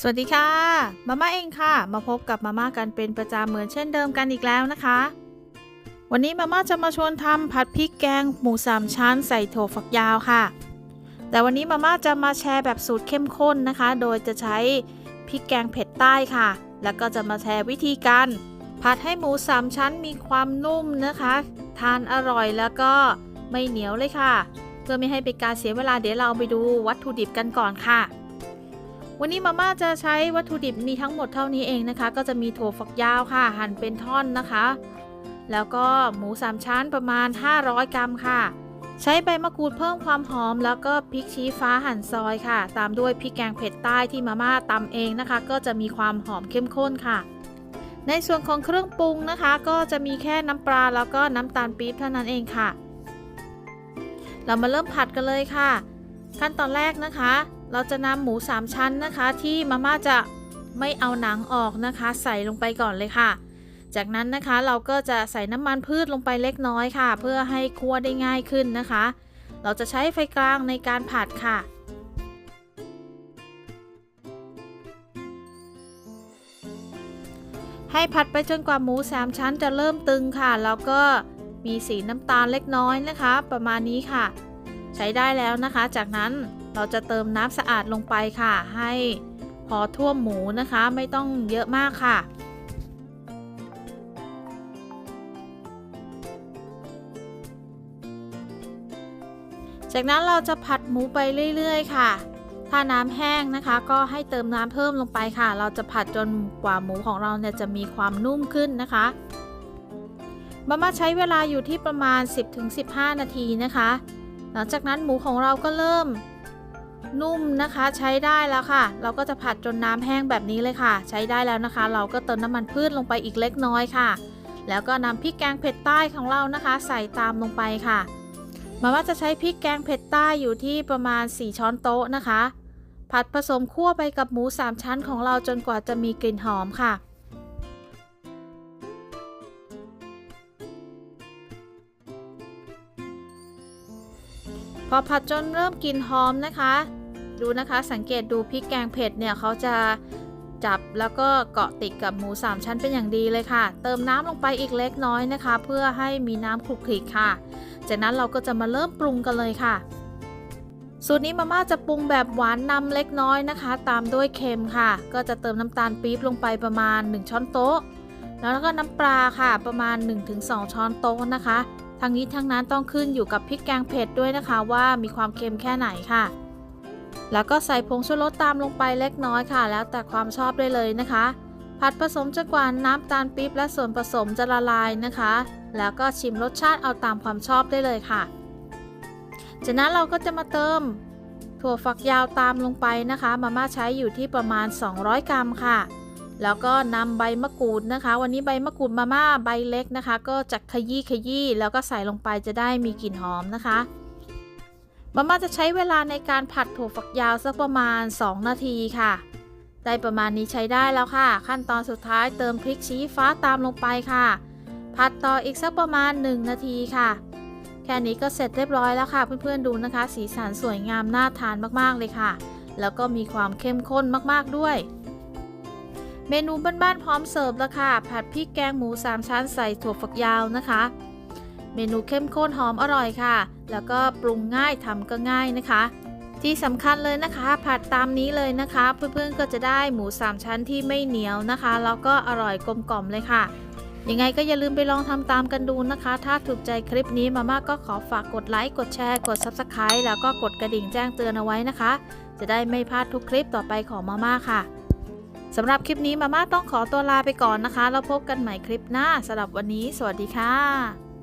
สวัสดีค่ะ มาม่าเองค่ะ มาพบกับมาม่ากันเป็นประจำเหมือนเช่นเดิมกันอีกแล้วนะคะ วันนี้มาม่าจะมาชวนทำผัดพริกแกงหมูสามชั้นใส่ถั่วฝักยาวค่ะ แต่วันนี้มาม่าจะมาแชร์แบบสูตรเข้มข้นนะคะ โดยจะใช้พริกแกงเผ็ดใต้ค่ะ แล้วก็จะมาแชร์วิธีการผัดให้หมูสามชั้นมีความนุ่มนะคะ ทานอร่อยแล้วก็ไม่เหนียวเลยค่ะ เพื่อไม่ให้เป็นการเสียเวลาเดี๋ยวเราไปดูวัตถุดิบกันก่อนค่ะ วันนี้มาม่าจะใช้วัตถุดิบมีทั้งหมดเท่านี้เองนะคะ ก็จะมีถั่วฝักยาวค่ะ หั่นเป็นท่อนนะคะ แล้วก็หมูสามชั้นประมาณ 500 กรัมค่ะ ใช้ใบมะกรูดเพิ่มความหอม แล้วก็พริกชี้ฟ้าหั่นซอยค่ะ ตามด้วยพริกแกงเผ็ดใต้ที่มาม่าตำเองนะคะ ก็จะมีความหอมเข้มข้นค่ะ ในส่วนของเครื่องปรุงนะคะ ก็จะมีแค่น้ำปลาแล้วก็น้ำตาลปี๊บเท่านั้นเองค่ะ เรามาเริ่มผัดกันเลยค่ะ ขั้นตอนแรกนะคะ เราจะนำหมู3ชั้นนะคะ ที่มาม่าจะไม่เอาหนังออกนะคะ ใส่ลงไปก่อนเลยค่ะ จากนั้นนะคะเราก็จะใส่น้ำมันพืชลงไปเล็กน้อยค่ะ เพื่อให้คั่วได้ง่ายขึ้นนะคะ เราจะใช้ไฟกลางในการผัดค่ะให้ผัดไปจนกว่าหมู 3 ชั้นจะเริ่มตึงค่ะ แล้วก็มีสีน้ำตาลเล็กน้อยนะคะ ประมาณนี้ค่ะ ใช้ได้แล้วนะคะ จากนั้น เราจะเติมน้ำสะอาดลงไปค่ะ ให้พอท่วมหมูนะคะ ไม่ต้องเยอะมากค่ะจากนั้นเราจะผัดหมูไปเรื่อย ๆ ค่ะ ถ้าน้ำแห้งนะคะ ก็ให้เติมน้ำเพิ่มลงไปค่ะ เราจะผัดจนกว่าหมูของเราเนี่ยจะมีความนุ่มขึ้นนะคะ มาม่าใช้เวลาอยู่ที่ประมาณ 10-15 นาทีนะคะ หลังจากนั้นหมูของเราก็เริ่ม นุ่มนะคะใช้ได้แล้วค่ะ เราก็จะผัดจนน้ำแห้งแบบนี้เลยค่ะ ใช้ได้แล้วนะคะ เราก็เติมน้ำมันพืชลงไปอีกเล็กน้อยค่ะ แล้วก็นำพริกแกงเผ็ดใต้ของเรานะคะ ใส่ตามลงไปค่ะ มาม่าจะใช้พริกแกงเผ็ดใต้อยู่ที่ประมาณ 4 ช้อนโต๊ะนะคะ ผัดผสมคั่วไปกับหมู 3 ชั้นของเราจนกว่าจะมีกลิ่นหอมค่ะพอผัดจนเริ่มกลิ่นหอมนะคะ ดูนะคะสังเกตดูพริกแกงเผ็ดเนี่ยเขาจะจับแล้วก็เกาะติดกับหมู 3 ชั้นเป็นอย่างดีเลยค่ะ เติมน้ำลงไปอีกเล็กน้อยนะคะ เพื่อให้มีน้ำคลุกคลิกค่ะ จากนั้นเราก็จะมาเริ่มปรุงกันเลยค่ะ สูตรนี้มาม่าจะปรุงแบบหวานนำเล็กน้อยนะคะ ตามด้วยเค็มค่ะ ก็จะเติมน้ำตาลปี๊บลงไปประมาณ 1 ช้อนโต๊ะ แล้วก็น้ำปลาค่ะประมาณ 1-2 ช้อนโต๊ะนะคะ ทั้งนี้ทั้งนั้นต้องขึ้นอยู่กับพริกแกงเผ็ดด้วยนะคะว่ามีความเค็มแค่ไหนค่ะ แล้วก็ใส่ผงชูรสตามลงไปเล็กน้อยค่ะ แล้วแต่ความชอบได้เลยนะคะ ผัดผสมจนกว่าน้ำตาลปี๊บและส่วนผสมจะละลายนะคะ แล้วก็ชิมรสชาติเอาตามความชอบได้เลยค่ะ จากนั้นเราก็จะมาเติม ถั่วฝักยาวตามลงไปนะคะ มาม่าใช้อยู่ที่ประมาณ 200 กรัมค่ะ แล้วก็นำใบมะกรูดนะคะ วันนี้ใบมะกรูดมาม่าใบเล็กนะคะ ก็จะขยี้ขยี้แล้วก็ใส่ลงไปจะได้มีกลิ่นหอมนะคะ มาม่าจะใช้เวลาในการผัดถั่วฝักยาวสักประมาณ 2 นาทีค่ะ ได้ประมาณนี้ใช้ได้แล้วค่ะ ขั้นตอนสุดท้ายเติมพริกชี้ฟ้าตามลงไปค่ะ ผัดต่ออีกสักประมาณ 1 นาทีค่ะ แค่นี้ก็เสร็จเรียบร้อยแล้วค่ะ เพื่อนๆดูนะคะ สีสันสวยงามน่าทานมากๆเลยค่ะ แล้วก็มีความเข้มข้นมากๆด้วย เมนูบ้านๆพร้อมเสิร์ฟแล้วค่ะ ผัดพริกแกงหมู 3 ชั้นใส่ถั่วฝักยาวนะคะ เมนูเข้มข้นหอมอร่อยค่ะ แล้วก็ปรุงง่ายทำก็ง่ายนะคะ ที่สำคัญเลยนะคะ ผัดตามนี้เลยนะคะ เพื่อนๆก็จะได้หมู3ชั้นที่ไม่เหนียวนะคะ แล้วก็อร่อยกลมกล่อมเลยค่ะยังไงก็อย่าลืมไปลองทำตามกันดูนะคะ ถ้าถูกใจคลิปนี้มาม่าก็ขอฝากกดไลค์ กดแชร์ กด Subscribe แล้วก็กดกระดิ่งแจ้งเตือนเอาไว้นะคะ จะได้ไม่พลาดทุกคลิปต่อไปของมาม่าค่ะสำหรับคลิปนี้มาม่าต้องขอตัวลาไปก่อนนะคะ แล้วพบกันใหม่คลิปหน้าสำหรับวันนี้ สวัสดีค่ะ